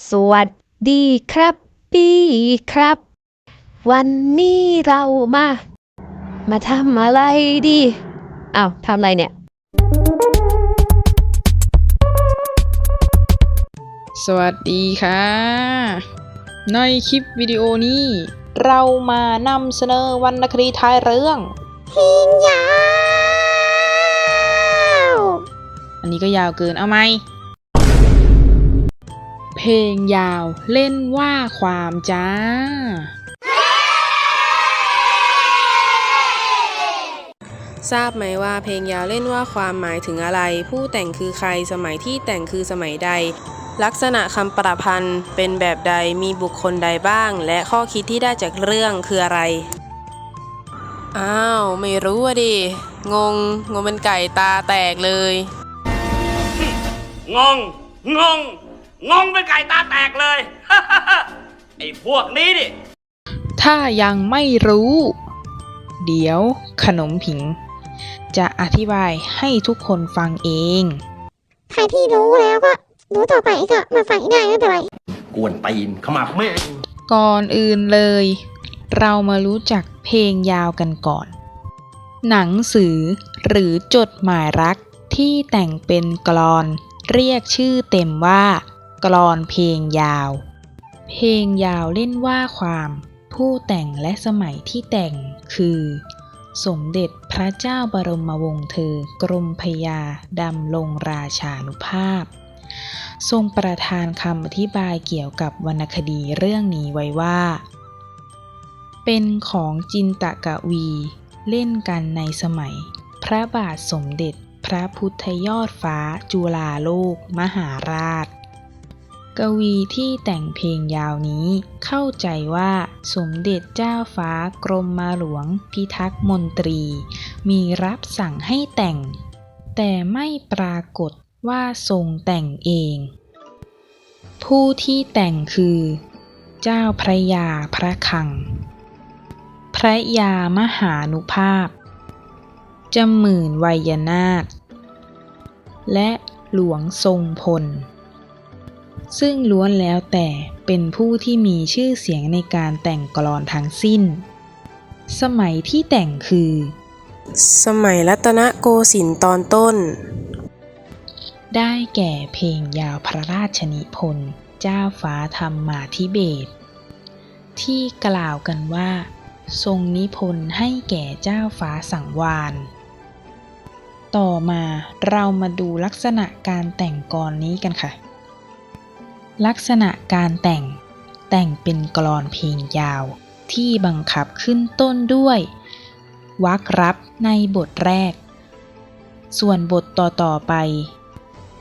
สวัสดีครับพี่ครับ วันนี้เรามา มาทำอะไรดีอ้าวทำอะไรเนี่ย สวัสดีค่ะ ในคลิปวิดีโอนี้ เรามานำเสนอวรรณคดีท้ายเรื่องเพลงยาว อันนี้ก็ยาวเกินเอาไหม เพลงยาวเล่นว่าความจ้าทราบไหมว่าเพลงยาวเล่นว่าความหมายถึงอะไร ผู้แต่งคือใครสมัยที่แต่งคือสมัยใด ลักษณะคำประพันธ์เป็นแบบใดมีบุคคลใดบ้าง และข้อคิดที่ได้จากเรื่องคืออะไร อ้าว ไม่รู้อะดิ งง งงเป็นไก่ตาแตกเลย งง งง งงเป็นไก่ตาแตกเลย ไอ้พวกนี้ดิถ้ายังไม่รู้ เดี๋ยวขนมผิง จะอธิบายให้ทุกคนฟังเอง ใครที่รู้แล้วก็รู้ต่อไปก็มาฟังได้ไม่เป็นไรกวนตีนขมับแม่งก่อนอื่นเลย เรามารู้จักเพลงยาวกันก่อน หนังสือหรือจดหมายรักที่แต่งเป็นกลอน เรียกชื่อเต็มว่า กลอนเพลงยาว เพลงยาวเล่นว่าความผู้แต่งและสมัยที่แต่งคือ สมเด็จพระเจ้าบรมวงศ์เธอกรมพยาดำลงราชานุภาพ ทรงประทานคำอธิบายเกี่ยวกับวรรณคดีเรื่องนี้ไว้ว่า เป็นของจินตกะวีเล่นกันในสมัย พระบาทสมเด็จพระพุทธยอดฟ้าจุฬาโลกมหาราช กวีที่แต่งเพลงยาวนี้เข้าใจว่าสมเด็จเจ้าฟ้ากรมมาหลวงพิทักษ์มนตรี มีรับสั่งให้แต่ง แต่ไม่ปรากฏว่าทรงแต่งเอง ผู้ที่แต่งคือ เจ้าพระยาพระคัง พระยามหานุภาพจำหมื่นวัยนาถและหลวงทรงพล ซึ่งล้วนแล้วแต่เป็นผู้ที่มีชื่อเสียงในการแต่งกลอนทั้งสิ้น สมัยที่แต่งคือ สมัยรัตนโกสินทร์ตอนต้น ได้แก่เพลงยาวพระราชนิพนธ์เจ้าฟ้าธรรมาธิเบศรที่กล่าวกันว่า ทรงนิพนธ์ให้แก่เจ้าฟ้าสังวานต่อมาเรามาดูลักษณะการแต่งกรนี้กันค่ะ ลักษณะการแต่ง แต่งเป็นกลอนเพลงยาว ที่บังคับขึ้นต้นด้วยวรรครับในบทแรก ส่วนบทต่อๆไป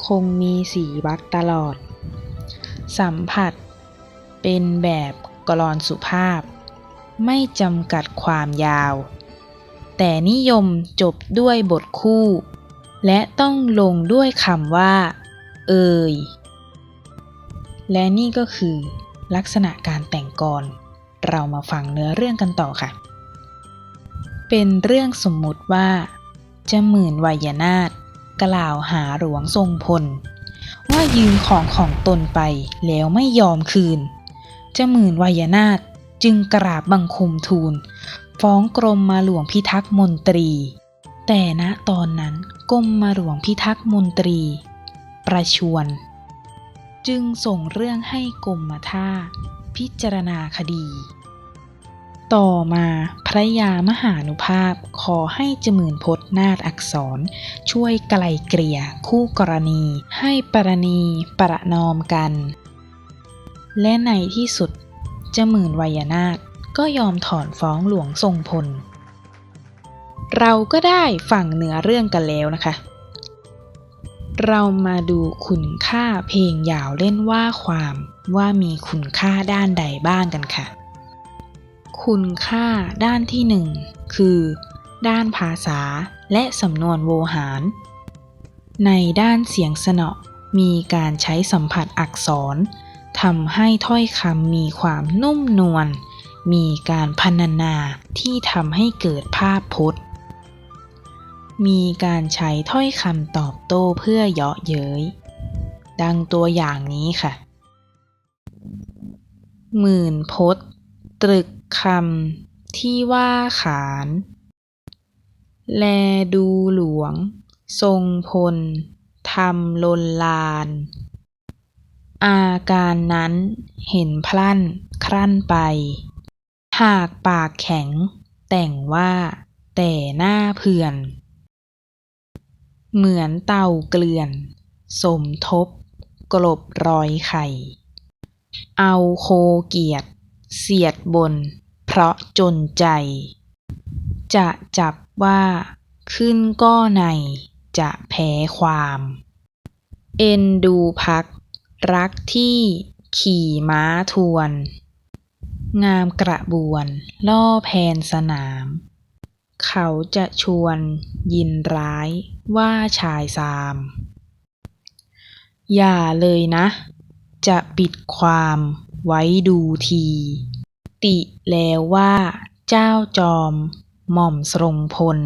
คงมีสีวรรคตลอด สัมผัส เป็นแบบกลอนสุภาพ ไม่จำกัดความยาว แต่นิยมจบด้วยบทคู่ และต้องลงด้วยคำว่า เอ่ย และนี่ก็คือลักษณะการแต่งกร เรามาฟังเนื้อเรื่องกันต่อค่ะ เป็นเรื่องสมมุติว่าเจะหมื่นวายนาถกล่าวหาหลวงทรงพล ว่ายืมของของตนไปแล้วไม่ยอมคืนเจ้าหมื่นวายนาถจึงกราบบังคมทูล ฟ้องกรมมาหลวงพิทักษ์มนตรี แต่ณตอนนั้นกรมมาหลวงพิทักษ์มนตรี ประชวร จึงส่งเรื่องให้กรมท่า พิจารณาคดี ต่อมาพระยามหานุภาพขอให้จมื่นพจนาฏอักษร ช่วยไกลเกลี่ยคู่กรณี ให้ประนีประนอมกัน และในที่สุดเจมื่นวายนาถก็ยอมถอนฟ้องหลวงทรงพล เราก็ได้ฟังเนื้อเรื่องกันแล้วนะคะ เรามาดูคุณค่าเพลงยาวเล่นว่าความว่ามีคุณค่าด้านใดบ้างกันค่ะ คุณค่าด้านที่หนึ่งคือ ด้านภาษาและสำนวนโวหาร ในด้านเสียงสนอมีการใช้สัมผัสอักษรทำให้ถ้อยคำมีความนุ่มนวล มีการพรรณนาที่ทำให้เกิดภาพพจน์ มีการใช้ถ้อยคำตอบโต้เพื่อเยาะเย้ย ดังตัวอย่างนี้ค่ะ หมื่นพจน์ตรึกคำที่ว่าขาน แลดูหลวง ทรงพลทำลนลาน อาการนั้นเห็นพลั่นครั่นไป หากปากแข็งแต่งว่าแต่หน้าเพื่อน เหมือนเต่าเกลื่อน สมทบ กลบรอยไข่ เอาโคเกียรติเสียดบน เพราะจนใจ จะจับว่าขึ้นก็ในจะแพ้ความ เอ็นดูพัก รักที่ขี่ม้าทวน งามกระบวน ล่อแพนสนาม เขาจะชวนยินร้ายว่าชายซาม อย่าเลยนะ จะปิดความไว้ดูที ติแล้วว่าเจ้าจอมหม่อมทรงพล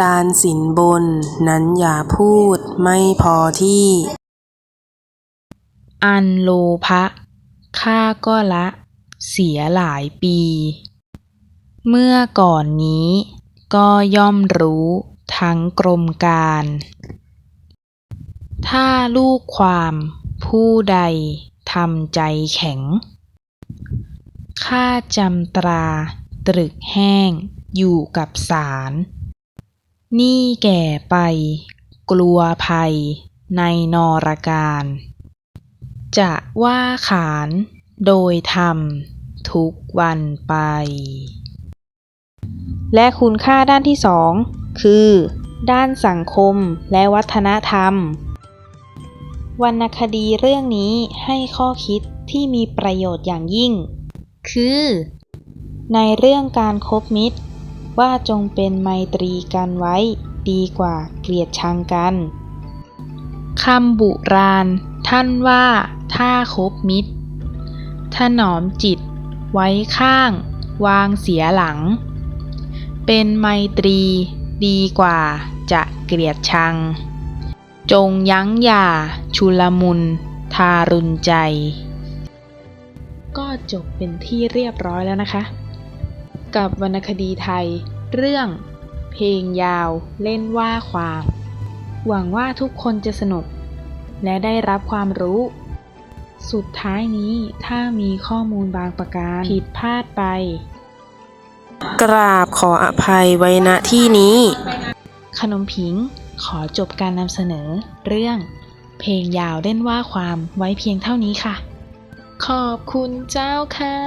การสินบนนั้นอย่าพูดไม่พอที่ อันโลภะข้าก็ละเสียหลายปี เมื่อก่อนนี้ก็ย่อมรู้ทั้งกรมการ ถ้าลูกความผู้ใดทำใจแข็ง ข้าจำตราตรึกแห้งอยู่กับสาร นี่แก่ไปกลัวภัยในนรการ จะว่าขานโดยธรรมทุกวันไป และคุณค่าด้านที่สองคือ ด้านสังคมและวัฒนธรรม วรรณคดีเรื่องนี้ให้ข้อคิดที่มีประโยชน์อย่างยิ่ง คือ ในเรื่องการคบมิตร ว่าจงเป็นไมตรีกันไว้ดีกว่าเกลียดชังกันคำบุราณ ท่านว่า ถ้าคบมิตร ถนอมจิต ไว้ข้าง วางเสียหลัง เป็นไมตรี ดีกว่าจะเกลียดชัง จงยั้งยาชุลมุน ทารุณใจ ก็จบเป็นที่เรียบร้อยแล้วนะคะ กับวรรณคดีไทย เรื่อง เพลงยาวเล่นว่าความ หวังว่าทุกคนจะสนุก และได้รับความรู้สุดท้ายนี้ถ้ามีข้อมูลบางประการผิดพลาดไป กราบขออภัยไว้ณที่นี้ ขนมผิงขอจบการนำเสนอเรื่อง เพลงยาวเล่นว่าความไว้เพียงเท่านี้ค่ะ ขอบคุณเจ้าค่ะ